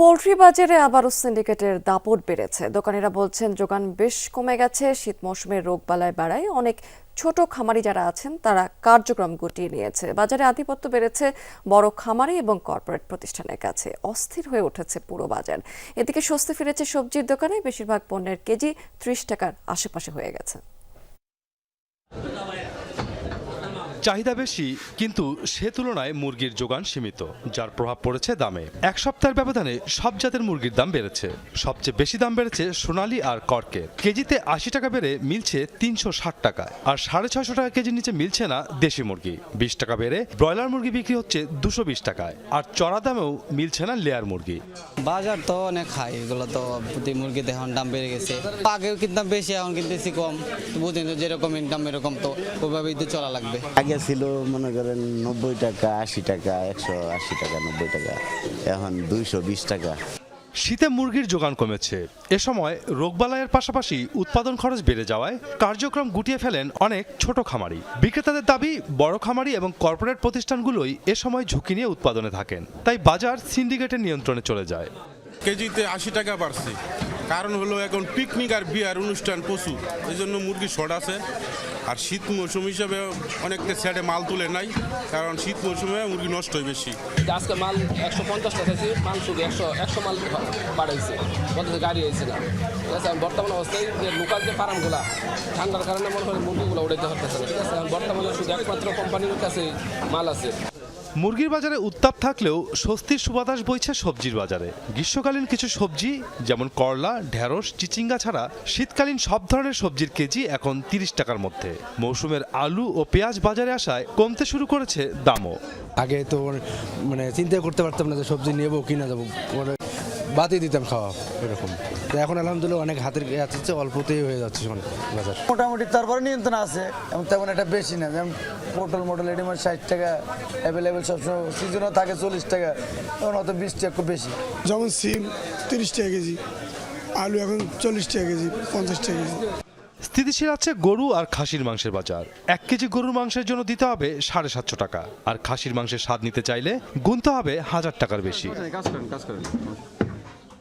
Poultry বাজারে আবারও সিন্ডিকেটের দাপট বেড়েছে। দোকানিরা বলছেন, যোগান বেশ কমে গেছে, শীত মৌসুমের রোগবালায় বাড়ায় অনেক ছোট খামারি যারা আছেন, তারা কার্যক্রম গুটিয়ে নিয়েছে। বাজারে আধিপত্য বেড়েছে বড় খামারি এবং কর্পোরেট প্রতিষ্ঠানের কাছে। অস্থির হয়ে উঠেছে পুরো বাজার। এদিকে স্বস্তি ফিরেছে সবজির দোকানে, বেশিরভাগ পণ্যের কেজি ত্রিশ টাকার আশেপাশে হয়ে গেছে। চাহিদা বেশি কিন্তু সে তুলনায় মুরগির যোগান সীমিত যার প্রভাব পড়েছে দামে। এক সপ্তাহের ব্যবধানে সব জাতের মুরগির দাম বেড়েছে। সবচেয়ে বেশি দাম বেড়েছে সোনালি আর কর্কে। কেজিতে আশি টাকা বেড়ে মিলছে তিনশো ষাট টাকায় আর সাড়ে ছয়শো টাকা কেজির নিচে মিলছে না দেশি মুরগি। বিশ টাকা বেড়ে ব্রয়লার মুরগি বিক্রি হচ্ছে দুশো বিশ টাকায় আর চড়া দামেও মিলছে না লেয়ার মুরগি। বাজার তো অনেক হাই এগুলো তো প্রতি মুরগিতে এখন দাম বেড়ে গেছে। আগেও কিন্তু বেশি এখন কিনতেছি কম। বুঝেন তো যেরকম ইনকাম এরকম তো ওইভাবেই তো চলা লাগবে। আগে ছিল মনে করেন নব্বই টাকা আশি টাকা একশো আশি টাকা নব্বই টাকা এখন দুইশো বিশ টাকা। শীতে মুরগির যোগান কমেছে। এ সময় রোগবালাইয়ের পাশাপাশি উৎপাদন খরচ বেড়ে যাওয়ায় কার্যক্রম গুটিয়ে ফেলেন অনেক ছোট খামারি। বিক্রেতাদের দাবি বড় খামারি এবং কর্পোরেট প্রতিষ্ঠানগুলোই এ সময় ঝুঁকি নিয়ে উৎপাদনে থাকেন। তাই বাজার সিন্ডিকেটের নিয়ন্ত্রণে চলে যায়। কেজিতে আশি টাকা বাড়ছে। কারণ হলো এখন পিকনিক আর বিয়ার অনুষ্ঠান প্রচুর। এই জন্য মুরগি শর্ট আছে। আর শীত মৌসুম হিসাবে অনেকটা স্যাডে মাল তুলে নাই, কারণ শীত মৌসুমে মুরগি নষ্ট হয় বেশি। আজকে মাল একশো পঞ্চাশটা চাইছি মাল শুধু একশো একশো মাল বাড়াইছে বলতে গাড়ি হয়েছে না। ঠিক আছে বর্তমান অবস্থায় যে লোকাল যে ফার্মগুলো, ঠান্ডার কারণে মনে হয় মুরগিগুলো উড়াইতে পারতেছে না। ঠিক আছে বর্তমানে শুধু একমাত্র কোম্পানির কাছে মাল আছে। মুরগির বাজারে উত্তাপ থাকলেও স্বস্তির সুবাতাস বইছে সবজির বাজারে। গ্রীষ্মকালীন কিছু সবজি, যেমন করলা, ঢেঁড়স, চিচিঙ্গা ছাড়া শীতকালীন সব ধরনের সবজির কেজি এখন তিরিশ টাকার মধ্যে। মৌসুমের আলু ও পেঁয়াজ বাজারে আসায় কমতে শুরু করেছে দামও। আগে তো মানে চিন্তা করতে পারতাম না যে সবজি নেব, কিনা যাব বাদই দিতাম খাওয়া এরকম। তো এখন আলহামদুলিল্লাহ অনেক হাতের আছে অল্পতেই হয়ে যাচ্ছে বাজার। মোটামুটি তারপরে নিয়ন্ত্রণ আছে এবং তেমন একটা বেশি না। যেমন পটল মটল এটি মানে ষাট টাকা অ্যাভেলেবেল সবসময় সিজনও থাকে চল্লিশ টাকা এখন অত বিশ টাকা একটু বেশি। যেমন সিম তিরিশ টাকা কেজি আলু এখন চল্লিশ টাকা কেজি পঞ্চাশ টাকা কেজি। স্থিতিশীল আছে গরু আর খাসির মাংসের বাজার। এক কেজি গরুর মাংসের জন্য দিতে হবে সাড়ে সাতশো টাকা। আর খাসির মাংসের স্বাদ নিতে চাইলে গুনতে হবে হাজার টাকার বেশি।